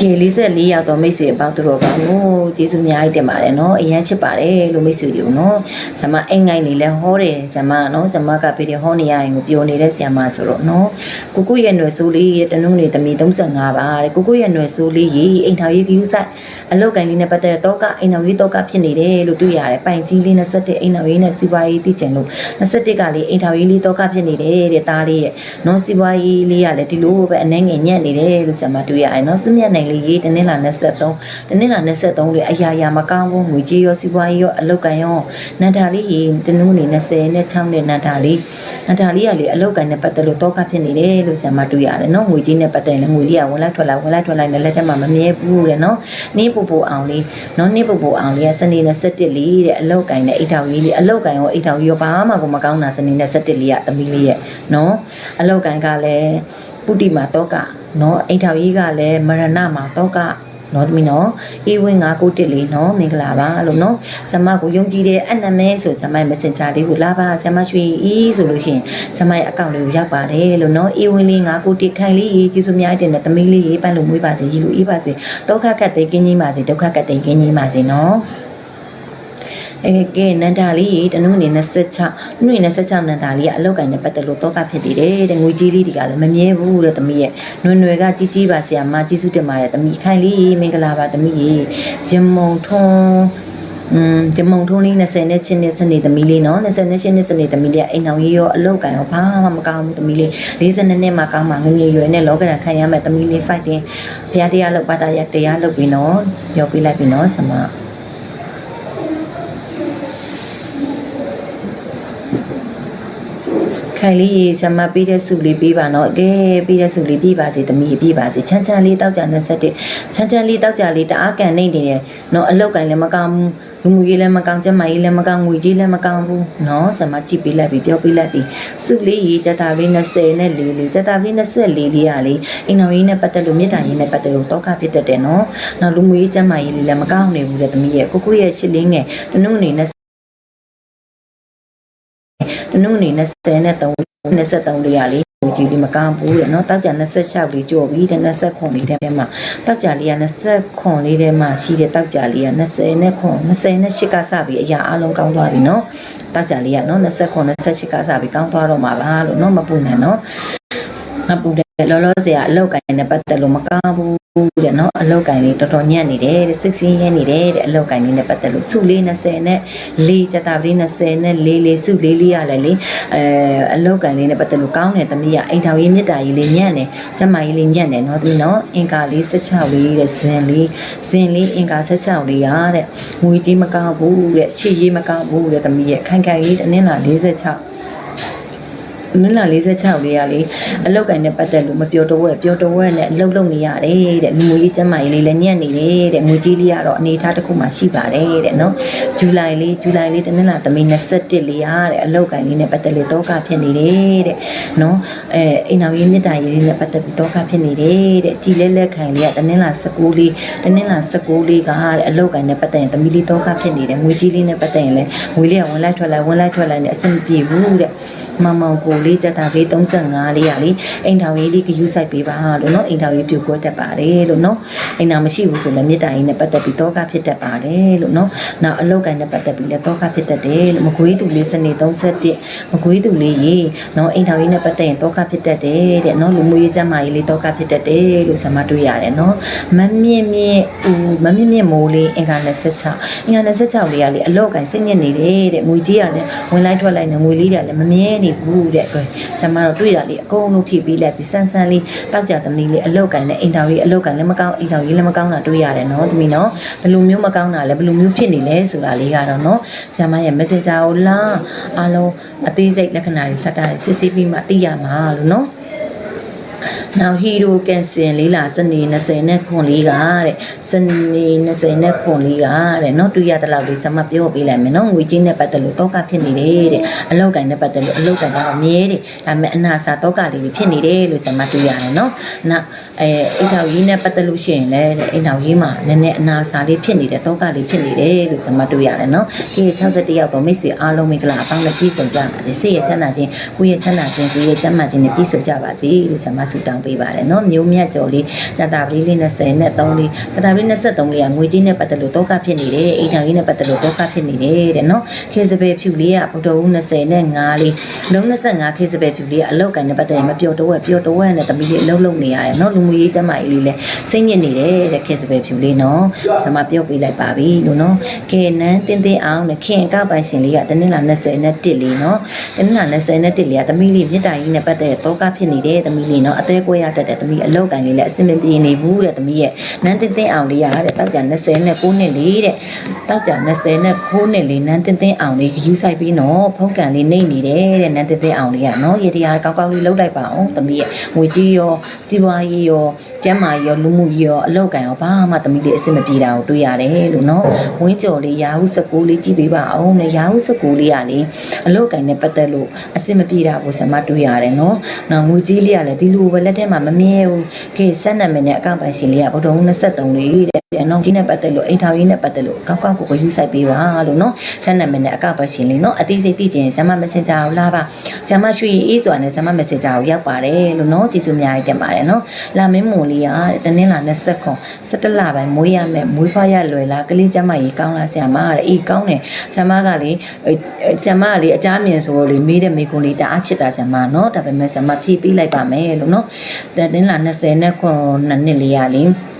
ကေ44ရောက်တော့မိတ်ဆွေအပေါင်းတို့ကမို့ကျေးဇူးအများကြီးတင်ပါတယ်နော်အရန်ချစ်ပါတယ်လို့မိတ်ဆွေတွေကိုနော်ဆမအိမ်ငိုင်းနေလဲဟောတယ်ဆမနော်ဆမကပြေတယ်ဟောနေရရင်ကိုပြောနေတဲ့ဆရာမဆိုတော့နော်ကိုကိုရဲ့ຫນွယ်ဆိုးလေးရဲ့တနုံးနေသမီး35ပါတဲ့ကိုကိုရဲ့ຫນွယ်ဆိုးလေးရေအိမ်ထောင်ရေးကြီးဆိုင်အလောက်ကန်လေးနဲ့ပတ်သက်တော့ကအိမ်ထောင်ရေးတော့ကဖြစ်နေတယ်လို့တွေ့ရတယ်ပိုင်ကြီးလေး21အိမ်ထောင်ရေးနဲ့စီးပွားရေးသိကျင်လို့21ကလေးအိမ်ထောင်ရေးလေးတော့ကဖြစ်နေတယ်တဲ့သားလေးရဲ့နော်စီးပွားရေးလေးကလည်းဒီလိုပဲအနှဲငယ်ညံ့နေတယ်လို့ဆရာမတွေ့ရတယ်နော်စွမြတ်နိုင် လေးရေးတနင်္လာ23တနင်္လာ23လေးအရာရာမကောင်းဘူးငွေကြေးရောစီးပွားရေးရောအလောက်ကန်ရောနန္ဒာလေးရေတနင်္ဂနွေ20နဲ့6နဲ့နန္ဒာလေးနန္ဒာလေးကလေအလောက်ကန်နဲ့ပတ်သက်လို့တော့ကဖြစ်နေတယ်လို့ဆရာမတွေ့ရတယ်နော်ငွေကြေးနဲ့ပတ်သက်ရင်ငွေလေးကဝင်လိုက်ထွက်လိုက်ဝင်လိုက်ထွက်လိုက်နဲ့လက်ထက်မှာမမြဲဘူးတဲ့နော်နေပူပူအောင်လေးနော်နေပူပူအောင်လေးကစနေ27လေးတဲ့အလောက်ကန်နဲ့အိတ်ထောင်ကြီးလေးအလောက်ကန်ရောအိတ်ထောင်ကြီးရောဘာမှကိုမကောင်းတာစနေ27လေးကသမီးလေးရဲ့နော်အလောက်ကန်ကလည်းပုတိမှာတော့က နော်အိတ်ထောင်ကြီးကလည်းမရဏမှာတော့ကနော်သမီးနော်အေးဝင်း991လေးနော်မင်္ဂလာပါလို့နော်ဆမကိုယုံကြည်တဲ့အနမဲဆိုဆမရဲ့ messenger လေးကိုလာပါဆမရွှေဤဆိုလို့ရှိရင်ဆမရဲ့အကောင့်လေးကိုရောက်ပါတယ်လို့နော်အေးဝင်းလေး991ခိုင်လေးကြီးကျေးဇူးများတင်တဲ့သမီးလေးရေးပန်းလို့မွေးပါစေရီလို့အေးပါစေဒုက္ခကတ်သိကင်းကြီးပါစေဒုက္ခကတ်သိကင်းကြီးပါစေနော် အဲကဲနန္ဒာလေးတနုနေ26နှွေ26နန္ဒာလေးကအလောက်ကင်နဲ့ပတ်သက်လို့တောကဖြစ်နေတယ်တဲ့ငွေကြီးလေးတွေကလည်းမမြဲဘူးတဲ့သမီးရဲ့နွယ်နွယ်ကကြီးကြီးပါဆရာမကြီးစုတင်ပါတယ်သမီးခိုင်လေးမင်္ဂလာပါသမီးရေရမုံထွန်းอืมဒီမုံထုံးလေး20နဲ့ချင်းနဲ့စနေသမီးလေးနော်20နဲ့ချင်းနဲ့စနေသမီးလေးကအိမ်အောင်ကြီးရောအလောက်ကင်ရောဘာမှမကောင်းဘူးသမီးလေး40နှစ်မှကောင်းမှငငယ်ရွယ်နဲ့လောကရန်ခံရမယ်သမီးလေး fighting ဘုရားတရားလောက်ပါတာရတရားလောက်ပြီနော်ပြောပြလိုက်ပြီနော်ဆမ ခိုင်လေးရေဆံမပေးတဲ့စုလေးပေးပါနော်အကဲပေးတဲ့စုလေးပြပါစေသမီးပြပါစေချမ်းချမ်းလေးတောက်ကြ27ချမ်းချမ်းလေးတောက်ကြလေးတအားကန်နေနေတယ်နော်အလောက်ကင်လည်းမကောင်းဘူးလူမှုရေးလည်းမကောင်းကျန်းမာရေးလည်းမကောင်းငွေကြီးလည်းမကောင်းဘူးနော်ဆံမကြည့်ပေးလိုက်ပြီးပြောပေးလိုက်ပြီးစုလေးရေကြတာလေး20နဲ့လေးလေးကြတာလေး24လေးလေးရလေးအိမ်တော်ရေးနဲ့ပတ်သက်လို့မြေတားရေးနဲ့ပတ်သက်လို့တောကဖြစ်တတ်တယ်နော်နောက်လူမှုရေးကျန်းမာရေးလေးလည်းမကောင်းနေဘူးတဲ့သမီးရဲ့ကိုကိုရဲ့ရှစ်လေးငယ်တနုအနေနဲ့ တနုအနေနဲ့10နဲ့3 23လေးရလေးကိုကြည့်ပြီးမကောင်းဘူးတဲ့နော်တောက်ကြ26လေးကြော်ပြီးတဲ့29လေးထဲမှာတောက်ကြလေးက29လေးထဲမှာရှိတဲ့တောက်ကြလေးက20နဲ့9 28ကစပြီးအရာအလုံးကောင်းသွားပြီနော်တောက်ကြလေးကနော်29 28ကစပြီးကောင်းသွားတော့မှာပါလို့နော်မပူနဲ့နော်မပူတဲ့ လောလောဆယ်ကအလောက်ကိုင်းနဲ့ပတ်သက်လို့မကောင်းဘူးတဲ့နော်အလောက်ကိုင်းလေးတော်တော်ညံ့နေတယ်တဲ့စိတ်ဆင်းရဲနေတယ်တဲ့အလောက်ကိုင်းလေးနဲ့ပတ်သက်လို့စုလေး20နဲ့လေးကြတာလေး20နဲ့လေးလေးစုလေးလေးရလဲလေအဲအလောက်ကိုင်းလေးနဲ့ပတ်သက်လို့ကောင်းတယ်သမီးကအိမ်ထောင်ရေးမြစ်တာကြီးလေးညံ့တယ်ကျမကြီးလေးညံ့တယ်နော်သမီးနော်အင်ကာလေး16လေးတဲ့ဇင်လေးဇင်လေးအင်ကာ16လေးရတဲ့ငွေကြီးမကောင်းဘူးတဲ့ရှေ့ရေးမကောင်းဘူးတဲ့သမီးရဲ့ခိုင်ခိုင်လေးတနင်္လာ46 နင်လာ46လေးရလေအလောက်ကင်နဲ့ပတ်သက်လို့မပြောတော့ဝဲပြောတော့ဝဲနဲ့အလုပ်လုပ်နေရတယ်တဲ့ငွေကြီးကျမကြီးလေးလည်းညံ့နေတယ်တဲ့ငွေကြီးလေးကတော့အနေထားတစ်ခုမှရှိပါတယ်တဲ့နော်ဇူလိုင်လေးဇူလိုင်လေးတနင်္လာသမီး21လေးရတဲ့အလောက်ကင်လေးနဲ့ပတ်သက်လို့တောကဖြစ်နေတယ်တဲ့နော်အဲအိမ်တော်ကြီးမြစ်တာကြီးလေးနဲ့ပတ်သက်ပြီးတောကဖြစ်နေတယ်တဲ့ကြည်လဲလက်ခံလေးကတနင်္လာ19လေးတနင်္လာ19လေးကတဲ့အလောက်ကင်နဲ့ပတ်သက်ရင်သမီးလေးတောကဖြစ်နေတယ်ငွေကြီးလေးနဲ့ပတ်သက်ရင်လည်းငွေလေးကဝင်လိုက်ထွက်လိုက်ဝင်လိုက်ထွက်လိုက်နဲ့အဆင်မပြေဘူးတဲ့မောင်မောင်ကိုလေးကြက်တာလေး35လေးရလေအိမ်ထောင်ရေးလေးကယူဆိုင်ပေးပါလို့နော်အိမ်ထောင်ရေးပြိုကွက်တတ်ပါတယ်လို့နော်အိမ်နာမရှိဘူးဆိုလည်းမြေတားရင်းနဲ့ပတ်သက်ပြီးတောကဖြစ်တတ်ပါတယ်လို့နော်နောက်အလောက်ကန်နဲ့ပတ်သက်ပြီးလည်းတောကဖြစ်တတ်တယ်လို့မကွေးသူလေးစနေ31မကွေးသူလေးရေနော်အိမ်ထောင်ရေးနဲ့ပတ်သက်ရင်တောကဖြစ်တတ်တယ်တဲ့နော်လူမှုရေးကျန်းမာရေးလေးတောကဖြစ်တတ်တယ်လို့ဆမတွေ့ရတယ်နော်မမြင့်မြင့်ဦးမမြင့်မြင့်မိုးလေးအင်္ဂါ26အင်္ဂါ26လေးကလေအလောက်ကန်စိတ်ညစ်နေတယ်တဲ့ငွေကြီးကလည်းဝင်လိုက်ထွက်လိုက်နေငွေလေးတွေကလည်းမမြဲနေဘူးတဲ့ကွယ်ဆမတော့တွေ့တာလေအကုန်လုံးဖြည့်ပေးလိုက်ပြီးဆန်းဆန်းလေးတောက်ကြသမီးလေးအလောက်ကန်နဲ့အိမ်ထောင်ရေးအလောက်ကန်လည်းမကောင်းအိမ်ထောင်ရေးလည်းမကောင်းတာတွေ့ရတယ်နော်သမီးနော်ဘယ်လိုမျိုးမကောင်းတာလဲဘယ်လိုမျိုးဖြစ်နေလဲဆိုတာလေးကတော့နော်ဆမရဲ့ messenger ကိုလာအားလုံးအသေးစိတ်လက္ခဏာတွေစက်တာစစ်ဆေးပြီးမှသိရမှာလို့နော် နောက်ဟီရိုကန်စင်လေးလားစနေ20နဲ့ခွန်လေးကတဲ့စနေ20နဲ့ခွန်လေးကတဲ့နော်တွေ့ရတဲ့လောက်လေးစမပြောပေးလိုက်မယ်နော်ငွေချင်းနဲ့ပတ်သက်လို့တော့ကဖြစ်နေတယ်တဲ့အလောက်ကန်နဲ့ပတ်သက်လို့အလောက်ကန်ကတော့မြဲတယ်ဒါပေမဲ့အနာစာတော့ကလေးတွေဖြစ်နေတယ်လို့စမတွေ့ရတယ်နော်နောက် အဲအိမ်ထောင်ရေးနဲ့ပတ်သက်လို့ရှိရင်လည်းအိမ်ထောင်ရေးမှာနည်းနည်းအနာစာလေးဖြစ်နေတယ်တောကလေးဖြစ်နေတယ်လို့ဆိုမှတွေ့ရတယ်နော်ဒီ61ရောက်တော့မိတ်ဆွေအားလုံးမင်္ဂလာအပေါင်းနဲ့ပြည့်စုံကြပါစေစိတ်ရချမ်းသာခြင်းကိုယ်ရချမ်းသာခြင်းကိုယ်ရချမ်းသာခြင်းနဲ့ပြည့်စုံကြပါစေလို့ဆိုမှဆုတောင်းပေးပါတယ်နော်မျိုးမြတ်ကျော်လေးတတာပလီလေး20နဲ့3လေးတတာပလီ23လေးကငွေကြီးနဲ့ပတ်သက်လို့တောကဖြစ်နေတယ်အိမ်ထောင်ရေးနဲ့ပတ်သက်လို့တောကဖြစ်နေတယ်တဲ့နော်ခေစပယ်ဖြူလေးကဗုဒ္ဓဦး20နဲ့5လေးလုံး25ခေစပယ်ဖြူလေးကအလောက်ကန်နဲ့ပတ်သက်ရင်မပြောတော့ဝဲပြောတော့ဝဲနဲ့တမီးလေးအလောက်လုံးနေရတယ်နော်လူမှုရေးကျမကြီးလေးလဲစိတ်ညစ်နေတယ်တဲ့ခင်စပယ်ဖြူလေးနော်ဆမပြော့ပေးလိုက်ပါပြီလို့နော်ကဲနန်းတင်းတင်းအောင်နဲ့ခင်ကပိုင်ရှင်လေးကတနင်္လာ20နဲ့1လေးနော်တနင်္လာ20နဲ့1လေးကသမီးလေးမြစ်တာကြီးနဲ့ပတ်သက်တော့ကဖြစ်နေတဲ့သမီးလေးနော်အသေးကွဲရတတ်တဲ့သမီးအလောက်ကန်လေးလဲအစင်မပြေနေဘူးတဲ့သမီးရဲ့နန်းတင်းတင်းအောင်လေးရတဲ့တောက်ကြ20နဲ့9နဲ့လေးတဲ့တောက်ကြ20နဲ့9နဲ့လေးနန်းတင်းတင်းအောင်လေးယူဆိုင်ပြီးနော်ဖုတ်ကန်လေးနှိမ့်နေတဲ့တဲ့နန်းတင်းတင်းအောင်လေးကနော်ရေတရားကောက်ကောက်လေးလှုပ်လိုက်ပါအောင်သမီးရဲ့ငွေကြီးရောစီးပွားရေးရောကျမ်းမာရေးရောလူမှုရေးရောအလောက်ကန်ရောဘာမှတမီးလေးအဆင်မပြေတာကိုတွေ့ရတယ်လို့နော်ဝင်းကြော်လေးရာဟု19လေးကြည့်ပေးပါအောင်နဲ့ရာဟု19လေးကလေအလောက်ကန်နဲ့ပတ်သက်လို့အဆင်မပြေတာကိုဆမတွေ့ရတယ်နော်နော်ငွေကြီးလေးကလည်းဒီလိုပဲလက်ထဲမှာမမြဲဘူးကဲဆက်နံမယ်နဲ့အကောင့်ပိုင်ရှင်လေးကဗုဒ္ဓဟူး23လေးတဲ့ တယ်နော်ကြီးနဲ့ပတ်သက်လို့အိမ်ထောင်ရေးနဲ့ပတ်သက်လို့ကောက်ကောက်ကိုကိုယူဆိုင်ပေးပါလို့နော်ဆက်နံပါတ်နဲ့အကောက်ပတ်ရှင်လေးနော်အသေးစိတ်သိချင်ဆမ်မ messenger ကိုလာပါဆမ်မရွှေအေးစွာနဲ့ဆမ်မ messenger ကိုရောက်ပါတယ်လို့နော်ကျေးဇူးအများကြီးတင်ပါတယ်နော်လာမင်းမွန်လေးကတနင်္လာ20ခွန်17လပိုင်းမွေးရမယ်မွေးဖွားရလွယ်လားကလေးကျမကြီးကောင်းလားဆမ်မတဲ့အေးကောင်းတယ်ဆမ်မကလေဆမ်မကလေအကြမ်းမြင်ဆိုတော့လေမေးတဲ့မိကွန်လေးတအားချစ်တာဆမ်မနော်ဒါပေမဲ့ဆမ်မဖြည့်ပေးလိုက်ပါမယ်လို့နော်တနင်္လာ20နဲ့ခွန်နှစ်လေးရလေး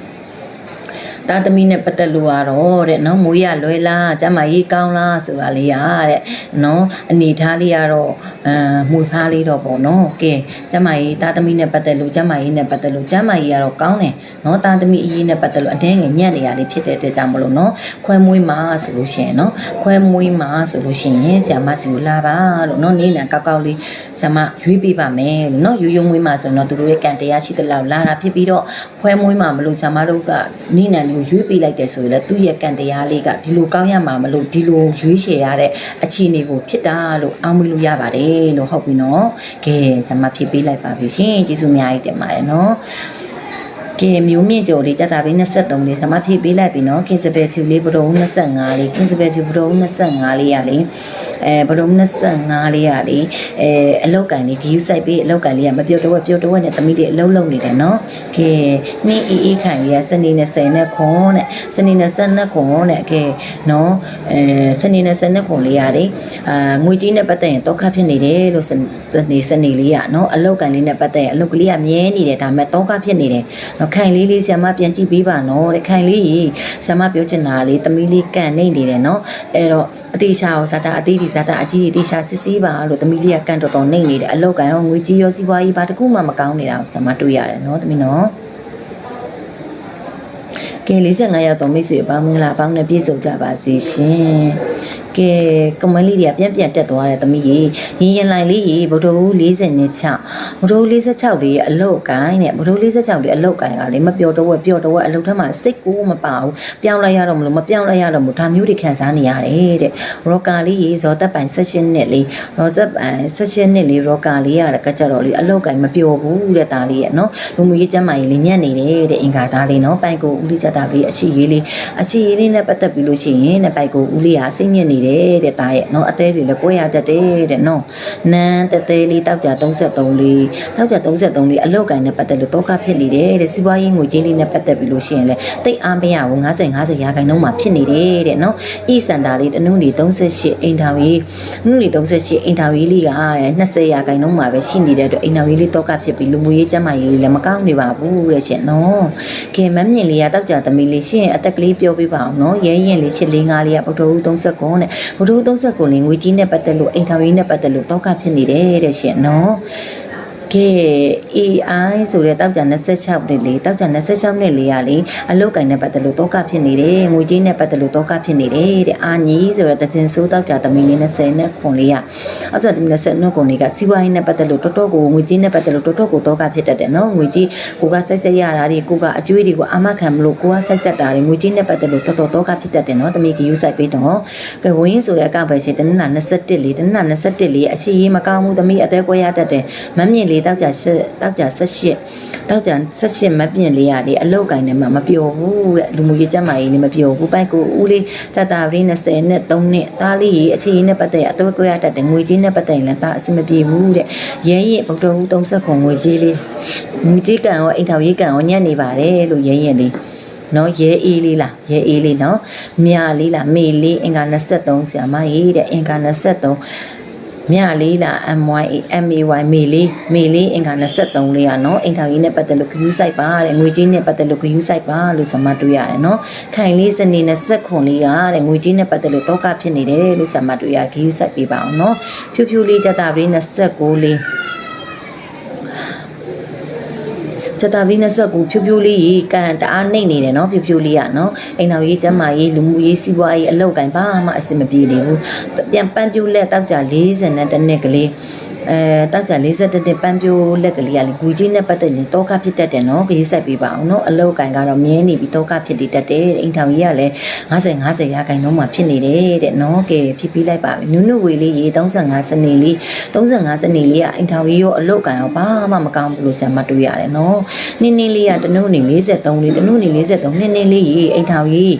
သားသမီးနဲ့ပတ်သက်လို့ကတော့တဲ့နော်မွေးရလွယ်လားကျမကြီးကောင်းလားဆိုတာလေးရတဲ့နော်အနေထားလေးကတော့အမ်မွေဖားလေးတော့ပေါ့နော်ကဲကျမကြီးသားသမီးနဲ့ပတ်သက်လို့ကျမကြီးနဲ့ပတ်သက်လို့ကျမကြီးကတော့ကောင်းတယ်နော်သားသမီးအရေးနဲ့ပတ်သက်လို့အတင်းငယ်ညံ့နေရလေးဖြစ်တဲ့အတွက်ကြောင့်မလို့နော်ခွဲမွေးမှာဆိုလို့ရှိရင်နော်ခွဲမွေးမှာဆိုလို့ရှိရင်ဆရာမစီကိုလာပါလို့နော်နေနံကောက်ကောက်လေး ဆရာမရွေးပေးပါမယ်လို့နော်ယူယူမွေးမှာဆိုတော့သူတို့ရဲ့ကံတရားရှိတဲ့လောက်လာတာဖြစ်ပြီးတော့ခွဲမွေးမှာမလို့ဆရာမတို့ကနေနံလေးကိုရွေးပေးလိုက်တယ်ဆိုရင်လည်းသူ့ရဲ့ကံတရားလေးကဒီလိုကောင်းရမှာမလို့ဒီလိုရွေးချယ်ရတဲ့အခြေအနေကိုဖြစ်တာလို့အောင်းမွေးလို့ရပါတယ်လို့ဟုတ်ပြီနော်ကဲဆရာမဖြည့်ပေးလိုက်ပါပြီရှင်ကျေးဇူးအများကြီးတင်ပါတယ်နော် ကဲမျိုးမြင့်ကြော်လေးကြတာပြီး23လေးဆမဖြည့်ပေးလိုက်ပြီနော်ကင်းစပယ်ဖြူလေးဘရုံ25လေးကင်းစပယ်ဖြူဘရုံ25လေးရလေးအဲဘရုံ25လေးရလေးအဲအလောက်ကန်လေးဂယူးဆိုင်ပေးအလောက်ကန်လေးကမပြုတ်တော့ပြုတ်တော့နဲ့သမီးတွေအလုံးလုံးနေတယ်နော်ကဲနှင်းအေးအေးခံလေးကစနေ20နဲ့ခွန်တဲ့စနေ20နဲ့ခွန်တဲ့ကဲနော်အဲစနေ20နဲ့ခွန်လေးရလေးအာငွေကြီးနဲ့ပတ်သက်ရင်တော့ခတ်ဖြစ်နေတယ်လို့စနေစနေလေးရနော်အလောက်ကန်လေးနဲ့ပတ်သက်ရင်အလောက်ကလေးကမြဲနေတယ်ဒါပေမဲ့တော့ခတ်ဖြစ်နေတယ်နော်ခိုင်လေးလေးဆ iam မပြန်ကြည့်ပေးပါနော်တဲ့ခိုင်လေးကြီးဆ iam မပြောချင်တာလေးသမီးလေးကန်နေနေတယ်နော်အဲ့တော့အသေးရှာကိုဇာတာအသေးဒီဇာတာအကြီးကြီးအသေးရှာစစ်စစ်ပါလို့သမီးလေးကကန်တော်တော်နေနေတယ်အလောက်ကန်ရောငွေကြီးရောစီးပွားရေးဘာတစ်ခုမှမကောင်းနေတာကိုဆ iam မတွေ့ရတယ်နော်သမီးနော်ကဲ45ရောက်တော့မိတ်ဆွေပေါင်းမင်္ဂလာပေါင်းနဲ့ပြည့်စုံကြပါစေရှင် ကဲကမလေးတွေကပြန်ပြန်တက်သွားတယ်သမီးရေရင်ရင်လိုက်လေးရေဗုဒ္ဓဟူး40နဲ့6ဗုဒ္ဓဟူး46လေးအလုတ်ကိုင်းတဲ့ဗုဒ္ဓဟူး46လေးအလုတ်ကိုင်းကလေမပျော်တော့ဝက်ပျော်တော့ဝက်အလုတ်ထဲမှာစိတ်ကိုမပါဘူးပြောင်းလိုက်ရတော့မလို့မပြောင်းလိုက်ရတော့ဘူးဒါမျိုးတွေခံစားနေရတယ်တဲ့ရောကာလေးရေဇော်သက်ပိုင်16နှစ်လေးရောဇက်ပိုင်16နှစ်လေးရောကာလေးရတဲ့ကကြတော့လေအလုတ်ကိုင်းမပျော်ဘူးတဲ့ဒါလေးရဲ့နော်လူမှုရေးကျမ်းမာရေးလေးညံ့နေတယ်တဲ့အင်္ဂါသားလေးနော်ပိုင်ကိုဦးလေးချက်တာလေးအချီရေးလေးအချီရေးလေးနဲ့ပတ်သက်ပြီးလို့ရှိရင်တဲ့ပိုင်ကိုဦးလေးဟာစိတ်ညစ်နေတယ်တဲ့ဒါရဲ့နော်အသေးလေးလည်းကိုယ်ရတတ်တယ်တဲ့နော်နန်းတသေးလေးတောက်ကြ33လေးတောက်ကြ33လေးအလောက်ကိုင်းနဲ့ပတ်သက်လို့တောကဖြစ်နေတယ်တဲ့စီးပွားရေးငွေကြေးလေးနဲ့ပတ်သက်ပြီးလို့ရှိရင်လည်းတိတ်အားမရဘူး50 50ရာခိုင်နှုန်းမှာဖြစ်နေတယ်တဲ့နော်ဤစန္ဒာလေးတနုနေ38အိမ်ထောင်ရေးနုနေ38အိမ်ထောင်ရေးလေးက20ရာခိုင်နှုန်းမှာပဲရှိနေတဲ့အတွက်အိမ်ထောင်ရေးလေးတောကဖြစ်ပြီးလူမှုရေးကျန်းမာရေးလေးလည်းမကောင်းနေပါဘူးတဲ့ရှင်နော်ခင်မမြင့်လေးကတောက်ကြသမီးလေးရှင်အသက်ကလေးပြောပြပါအောင်နော်ရဲရင်လေးချစ်လေးငါးလေးကဗုဒ္ဓဟူး39တဲ့ဗုဒ္ဓဟူး39လေးငွေကြီးနဲ့ပတ်သက်လို့အိမ်ထောင်ရေးနဲ့ပတ်သက်လို့တောကဖြစ်နေတယ်တဲ့ရှင်နော် ကဲ AI ဆိုတဲ့တောက်ကြ26နှစ်လေးတောက်ကြ26နှစ်လေးကလေအလုတ်ကင်နဲ့ပတ်သက်လို့တောကဖြစ်နေတယ်ငွေကြီးနဲ့ပတ်သက်လို့တောကဖြစ်နေတယ်တဲ့အာညီဆိုတဲ့တခြင်းစိုးတောက်ကြသမီးလေး20နဲ့ခွန်လေးကအောက်ကြသမီး20နဲ့ခွန်လေးကစီးပွားရေးနဲ့ပတ်သက်လို့တော်တော်ကိုငွေကြီးနဲ့ပတ်သက်လို့တော်တော်ကိုတောကဖြစ်တတ်တယ်နော်ငွေကြီးကိုကဆက်ဆက်ရတာတွေကိုကအကျွေးတွေကိုအာမခံမလို့ကိုကဆက်ဆက်တာတွေငွေကြီးနဲ့ပတ်သက်လို့တော်တော်တောကဖြစ်တတ်တယ်နော်သမီးကယူဆိုင်ပေးတော့ကဲဝင်းဆိုတဲ့အကပဲရှင်တနင်္လာ21လေးတနင်္လာ21လေးအရှိရေးမကောင်းဘူးသမီးအသေးကွဲရတတ်တယ်မမြင့်လေးတောက်ကြတောက်ကြ18တောက်ကြ18မပြင့်လေးရလေအလောက်ကင်နဲ့မှမပျော်ဘူးတဲ့လူမှုရေးကျမ်းမာရေးလည်းမပျော်ဘူးပိုက်ကိုဦးလေးစတာပရင်း20နဲ့3နဲ့သားလေးရေအခြေရေးနဲ့ပတ်သက်အသေးကွဲရတတ်တယ်ငွေကြီးနဲ့ပတ်သက်ရင်လည်းဒါအဆင်မပြေဘူးတဲ့ရဲရင်ဗုဒ္ဓဟူး30ခွန်ငွေကြီးလေးငွေကြီးကံရောအိမ်ထောင်ရေးကံရောညံ့နေပါတယ်လို့ရဲရင်လေးနော်ရဲအေးလေးလားရဲအေးလေးနော်မြလေးလားမေလေးအင်္ဂါ23ဆရာမကြီးတဲ့အင်္ဂါ23 မြလေးလား MY MAY မေလေးမေလေးအင်္ဂါ23လေးอ่ะเนาะအိမ်ထောင်ကြီးနဲ့ပတ်သက်လို့ဂယူးဆိုင်ပါတဲ့ငွေကြီးနဲ့ပတ်သက်လို့ဂယူးဆိုင်ပါလို့ဆမတွေ့ရတယ်เนาะခိုင်လေးစနေ20ခွန်လေးကတဲ့ငွေကြီးနဲ့ပတ်သက်လို့တောကဖြစ်နေတယ်လို့ဆမတွေ့ရဂယူးဆိုင်ပေးပါအောင်เนาะဖြူဖြူလေးကြတာပရင်း29လေး ချက်တာဘီ29ဖြူဖြူလေးကြီးကန်တအားနှိမ့်နေတယ်နော်ဖြူဖြူလေးอ่ะနော်အိမ်တော်ရေးကျမ်းမာရေးလူမှုရေးစီးပွားရေးအလောက်ကင်ဘာမှအဆင်မပြေလေဘူးပြန်ပန်းပြူလက်တောက်ကြ40နဲ့တစ်နှစ်ကလေး အဲတောက်ကြ40တက်တက်ပန်းပြိုးလက်ကလေးကလေဂူကြီးနဲ့ပတ်သက်ရင်တောကဖြစ်တတ်တယ်နော်ခရီးဆက်ပေးပါအောင်နော်အလောက်ကင်ကတော့မြင်းနေပြီးတောကဖြစ်တတ်တယ်အိမ်ထောင်ကြီးကလည်း50 50ရာခိုင်နှုန်းမှာဖြစ်နေတယ်တဲ့နော်ကဲဖြစ်ပြီးလိုက်ပါပြီနုနုဝေလေးရေ35စနေလေး35စနေလေးကအိမ်ထောင်ကြီးရောအလောက်ကင်ရောဘာမှမကောင်းဘူးလို့ဆရာမတွေ့ရတယ်နော်နင်းနင်းလေးကတနုနေ43လေးတနုနေ43နင်းနင်းလေးရေအိမ်ထောင်ကြီး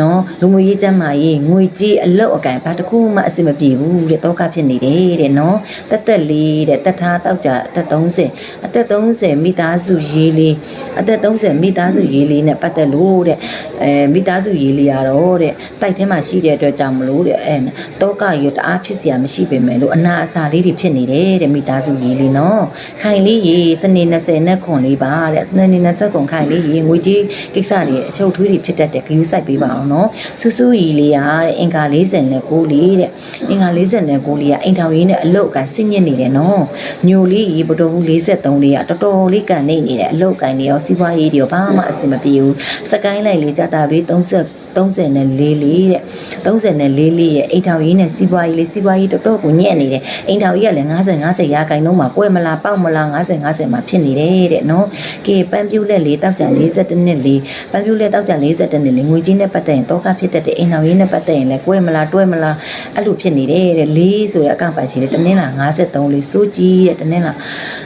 နော်လူမှုရေးကျမ်းမာရေးငွေကြီးအလုတ်အကင်ဘာတစ်ခုမှအဆင်မပြေဘူးတဲ့တောကဖြစ်နေတယ်တဲ့နော်တက်တက်လေးတဲ့တက်ထားတောက်ကြအသက်30အသက်30မိသားစုရေးလေးအသက်30မိသားစုရေးလေးနဲ့ပတ်သက်လို့တဲ့အဲမိသားစုရေးလေးရတော့တဲ့တိုက်ထဲမှာရှိတဲ့အတွက်ကြောင့်မလို့တဲ့အဲတောကရတအားဖြစ်เสียမရှိပေမဲ့လို့အနာအစာလေးတွေဖြစ်နေတယ်တဲ့မိသားစုရေးလေးနော်ခိုင်လေးရေတနေ့20နဲ့ခွန်လေးပါတဲ့တနေ့20ခွန်ခိုင်လေးရေငွေကြီးကိစ္စတွေအချုပ်ထွေးတွေဖြစ်တတ်တဲ့ဂယူးဆိုင်ပေးပါအောင် ်နော်စူးစူးရီလေးရတဲ့အင်္ဂါ40နဲ့6လေးတဲ့အင်္ဂါ40နဲ့6လေးကအိမ်ထောင်ရင်းနဲ့အလုတ်ကန်ဆင့်ညစ်နေတယ်နော်ညိုလေးရေဘတော်ဘူး43လေးကတော်တော်လေးကန်နေနေတယ်အလုတ်ကန်တွေရောစီးပွားရေးတွေရောဘာမှအဆင်မပြေဘူးစကိုင်းလိုက်လေးကြတာပြီး30 34လေးလေးတဲ့34လေးရဲ့အိမ်ထောင်ရေးနဲ့စီးပွားရေးလေးစီးပွားရေးတော်တော်ကိုညံ့နေတယ်အိမ်ထောင်ရေးကလည်း50 50ရာခိုင်နှုန်းမှာကွဲမလားပေါက်မလား50 50မှာဖြစ်နေတယ်တဲ့နော်ကဲပန်းပြူလက်လေးတောက်ကြ42နှစ်လေးပန်းပြူလက်တောက်ကြ42နှစ်လေးငွေကြီးနဲ့ပတ်သက်ရင်တောကဖြစ်တတ်တဲ့အိမ်ထောင်ရေးနဲ့ပတ်သက်ရင်လည်းကွဲမလားတွဲမလားအဲ့လိုဖြစ်နေတယ်တဲ့လေးဆိုတဲ့အကောင့်ပိုင်ရှိတယ်တနင်္လာ53လေးစိုးကြီးတဲ့တနင်္လာ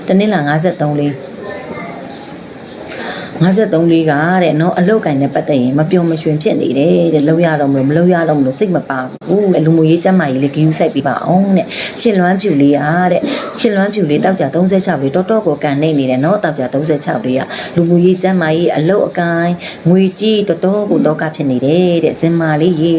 တနင်္လာ53လေး 53လေးကတဲ့နော်အလုတ်ကင်နဲ့ပတ်သက်ရင်မပြုံမရွှင်ဖြစ်နေတယ်တဲ့လုံရတော့မလို့မလုံရတော့မလို့စိတ်မပါဘူးတဲ့လူမှုရေးကျမ်းမာရေးလေးဂယူးဆိုင်ပြပါအောင်တဲ့ရှင်လွမ်းဖြူလေးအားတဲ့ရှင်လွမ်းဖြူလေးတောက်ကြ36လေးတော်တော်ကိုကန်နေနေတယ်နော်တောက်ကြ36လေးကလူမှုရေးကျမ်းမာရေးအလုတ်အကိုင်ငွေကြီးတော်တော်ကိုတော့ကဖြစ်နေတယ်တဲ့ဇင်မာလေးရေ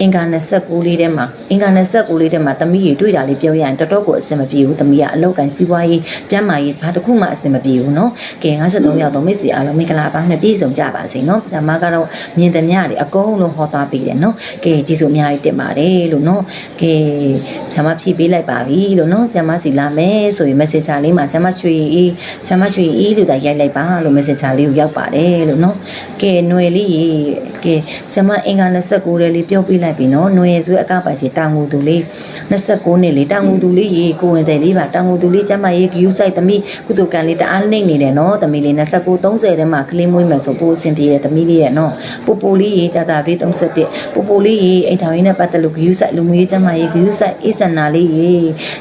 အင်္ဂါ29လေးထဲမှာအင်္ဂါ29လေးထဲမှာသမီးရေတွေ့တာလေးပြောရရင်တော်တော်ကိုအဆင်မပြေဘူးသမီးကအလုတ်ကိုင်စီးပွားရေးကျမ်းမာရေးဘာတစ်ခုမှအဆင်မပြေဘူးနော်ကဲ53ရောက်တော့မိတ်ဆွေအားလုံးမင်္ဂလာပါနဲ့ပြည့်စုံကြပါစေနော်။ဇမကတော့မြင်သမျှတွေအကုန်လုံးဟောသားပေးတယ်နော်။ကဲကျေးဇူးအများကြီးတင်ပါတယ်လို့နော်။ကဲဇမဖြည့်ပေးလိုက်ပါပြီလို့နော်။ဇမစီလာမယ်ဆိုရင် messenger လေးမှာဇမရွှေအေးဇမရွှေအေးလို့သာရိုက်လိုက်ပါလို့ messenger လေးကိုရောက်ပါတယ်လို့နော်။ကဲຫນွယ်လေးရေကဲဇမအင်္ဂါ29ရက်လေးပြုတ်ပေးလိုက်ပြီနော်။ຫນွယ်ဆိုအကပါချေတောင်ငူသူလေး29နှစ်လေးတောင်ငူသူလေးရေကိုဝင်တယ်လေးပါတောင်ငူသူလေးကျမရေး view site သမီးကုတုကန်လေးတအားနှိမ့်နေတယ်နော်။သမီးလေး29 30ထဲ မှာကလေးမွေးမယ်ဆိုပို့အဆင်ပြေတယ်သမီးလေးရဲ့နော်ပူပူလေးရေကြာတာပြီး31ပူပူလေးရေအိမ်ထောင်ရေးနဲ့ပတ်သက်လို့ view site လူမျိုးရေးကျမရေး view site အေးစန္နာလေးရေ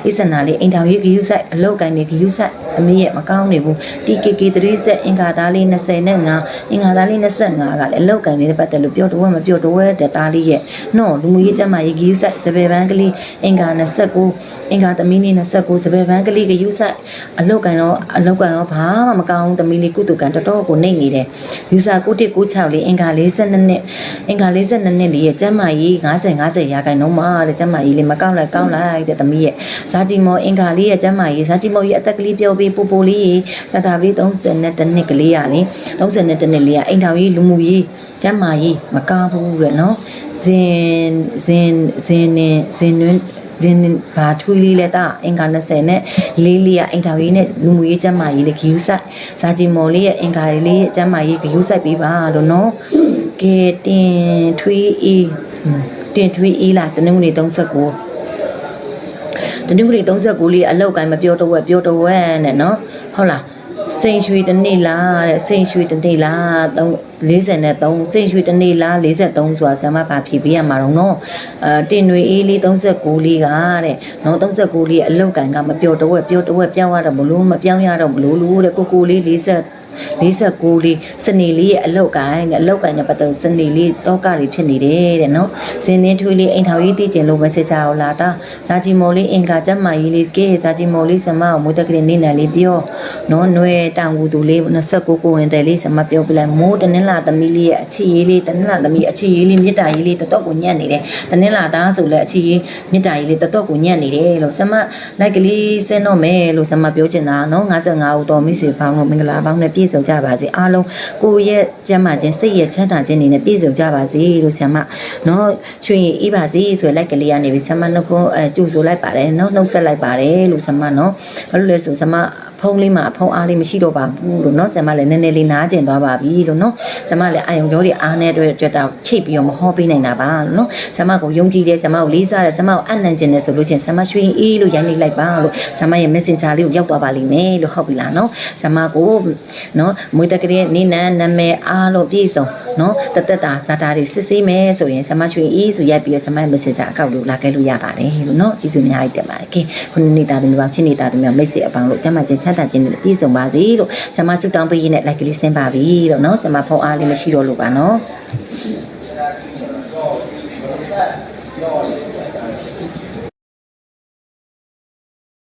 အေးစန္နာလေးအိမ်ထောင်ရေး view site အလောက်ကိုင်းနေ view site သမီးရဲ့မကောင်းနေဘူး TKK 3ဆက်အင်္ဂါသားလေး25အင်္ဂါသားလေး25ကလည်းအလောက်ကိုင်းနေတဲ့ပတ်သက်လို့ပြောတော့မပြောတော့တဲ့သားလေးရဲ့နော်လူမျိုးရေးကျမရေး view site စပယ်ပန်းကလေးအင်္ဂါ29အင်္ဂါသမီးလေး29စပယ်ပန်းကလေး view site အလောက်ကိုင်းတော့အလောက်ကိုင်းတော့ဘာမှမကောင်းသမီးလေးကုတုကန်တော်တော်ကိုနှိမ့်နေတယ်ယူဆ9196လေးအင်္ဂါ42နှစ်အင်္ဂါ42နှစ်လေးရဲ့ကျမ်းမာရေး50 50ရာခိုင်နှုန်းမှာတဲ့ကျမ်းမာရေးလေးမကောက်လိုက်ကောက်လိုက်တဲ့သမီးရဲ့ဇာတိမောအင်္ဂါလေးရဲ့ကျမ်းမာရေးဇာတိမောရဲ့အသက်ကလေးပြောပြီးပူပူလေးရေဇာတာလေး32နှစ်ကလေးရလေ32နှစ်လေးကအိမ်ထောင်ရေးလူမှုရေးကျမ်းမာရေးမကောက်ဘူးတဲ့နော်ဇင်ဇင်ဇင်နေဇင်နွန်း ဇင်းဘာထွေးလေးလဲတာအင်္ဂါ20နဲ့လေးလေးကအိမ်ထောင်ရေးနဲ့လူမှုရေးကျန်းမာရေးလေးဂယူးဆိုင်ဇာဂျီမော်လေးရဲ့အင်္ဂါလေးရဲ့ကျန်းမာရေးဂယူးဆိုင်ပေးပါလို့နော်ကဲတင်ထွေးအေးတင်ထွေးအေးလားတနင်္ဂနွေ39တနင်္ဂနွေ39လေးအလောက်ကိုင်းမပြောတော့ဝက်ပြောတော့ဝက်နဲ့နော်ဟုတ်လား စိန်ရွှေတစ်နေ့လားတဲ့စိန်ရွှေတစ်နေ့လား43စိန်ရွှေတစ်နေ့လား43ဆိုတာဆရာမဘာဖြေပေးရမှာတော့နော်အဲတင်တွေအေးလေး39လေးကတဲ့နော်39လေးအလောက်ကန်ကမပြောတော့ဝက်ပြောတော့ဝက်ပြောင်းရတော့မလို့မပြောင်းရတော့မလို့လို့တဲ့ကိုကိုလေး40 49လေးစနေလေးရဲ့အလောက်ကိုင်းတဲ့အလောက်ကိုင်းနဲ့ပတ်သက်စနေလေးတောကတွေဖြစ်နေတယ်တဲ့နော်ဇင်းသင်းထွေးလေးအိမ်ထောင်ရေးတည်ကျင်လို့ message ကိုလာတာဇာကြီးမော်လေးအင်္ဂါကျက်မာရေးလေးကဲဇာကြီးမော်လေးဆမအောင်မွေးတက်ကလေးနေနယ်လေးပြောနော်နွယ်တောင်ကူသူလေး29ကိုဝင်တယ်လေးဆမပြောပြလိုက်မိုးတနင်္လာသမီးလေးရဲ့အချီရေးလေးတနင်္လာသမီးအချီရေးလေးမြစ်တာရေးလေးတတော့ကိုညံ့နေတယ်တနင်္လာသားဆိုလဲအချီရေးမြစ်တာရေးလေးတတော့ကိုညံ့နေတယ်လို့ဆမလိုက်ကလေးစင်းတော့မယ်လို့ဆမပြောချင်တာနော်55ဦးတော်မိတ်ဆွေပေါင်းလို့မင်္ဂလာပေါင်းနဲ့ပြည့်စုံကြပါစေအားလုံးကိုယ့်ရဲ့ကျမ်းမာခြင်းစိတ်ရဲ့ချမ်းသာခြင်းတွေနဲ့ပြည့်စုံကြပါစေလို့ဆရာမနော်ရွှေအေးပါစေဆိုလိုက်ကလေးကနေပြီးဆရာမနှုတ်ခွန်းအဲကြိုဆိုလိုက်ပါတယ်နော်နှုတ်ဆက်လိုက်ပါတယ်လို့ဆရာမနော်ဘာလို့လဲဆိုဆရာမ ဖဖုန်းလေးမှာဖုန်းအားလေးမရှိတော့ပါဘူးလို့နော်ဆရာမလည်းနည်းနည်းလေးနားကျင်သွားပါပြီလို့နော်ဆရာမလည်းအာယုံကြောတွေအားနေတဲ့အတွက်တော့ချိတ်ပြီးတော့မဟောပေးနိုင်တာပါလို့နော်ဆရာမကိုယုံကြည်တယ်ဆရာမကိုလေးစားတယ်ဆရာမကိုအနံ့ကျင်တယ်ဆိုလို့ချင်းဆရာမရွှေအေးလို့ရိုင်းနေလိုက်ပါလို့ဆရာမရဲ့ messenger လေးကိုရောက်သွားပါလိမ့်မယ်လို့ဟုတ်ပြီလားနော်ဆရာမကိုနော်မွေးတက်ကလေးနေနန်းနာမည်အားလုံးပြည့်စုံနော်တသက်တာဇာတာတွေစစ်ဆေးမယ်ဆိုရင်ဆရာမရွှေအေးဆိုရိုက်ပြီးတော့ဆရာမရဲ့ messenger အကောင့်လို့လာခဲ့လို့ရပါတယ်လို့နော်ကျေးဇူးအများကြီးတင်ပါတယ်ကဲခုနှစ်နေတာတင်ပါချင်းနေတာတင်ပါမိတ်ဆွေအပေါင်းလို့ကျမ်းမာခြင်းချမ်းသာခြင်းနဲ့ပြည့်စုံပါစေလို့ဆရာမဆုတောင်းပေးရင်းနဲ့ like ကလေးဆင်းပါပြီလို့နော်ဆရာမဖုန်းအားလေးမရှိတော့လို့ပါနော်